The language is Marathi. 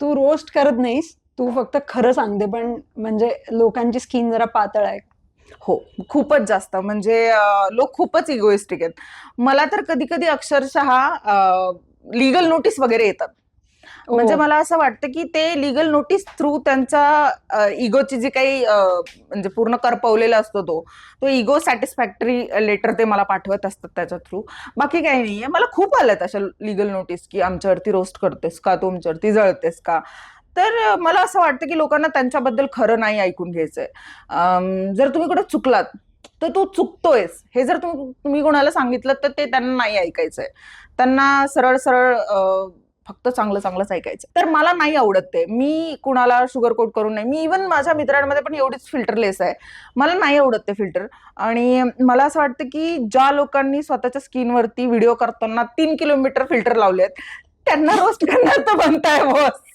तू रोस्ट करत नाहीस तू फक्त खरं सांगते पण म्हणजे लोकांची स्किन जरा पातळ आहे. हो खूपच जास्त. म्हणजे लोक खूपच इगोइस्टिक आहेत. मला तर कधी कधी अक्षरशः लिगल नोटीस वगैरे येतात. हो. म्हणजे मला असं वाटतं की ते लिगल नोटीस थ्रू त्यांचा इगोची जी काही म्हणजे पूर्ण करपवलेला असतो तो तो इगो सॅटिस्फॅक्टरी लेटर ते मला पाठवत असतात त्याच्या थ्रू बाकी काही नाहीये. मला खूप आल्यात अशा लिगल नोटीस की आमच्यावरती रोस्ट करतेस का तू आमच्यावरती जळतेस का? तर मला असं वाटतं की लोकांना त्यांच्याबद्दल खरं नाही ऐकून घ्यायचंय. जर तुम्ही कुठे चुकलात तर तू चुकतोयस. हे जर तुम्ही कोणाला सांगितलं तर ते त्यांना नाही ऐकायचंय. त्यांना सरळ सरळ फक्त चांगलं चांगलंच ऐकायचं. तर मला नाही आवडत ते. मी कुणाला शुगर कोट करून नाही. मी इवन माझ्या मित्रांमध्ये पण एवढीच फिल्टरलेस आहे. मला नाही आवडत ते फिल्टर आणि मला असं वाटतं की ज्या लोकांनी स्वतःच्या स्किनवरती व्हिडिओ करताना तीन किलोमीटर फिल्टर लावले आहेत त्यांना रोस्ट करणार तर बनताय बॉस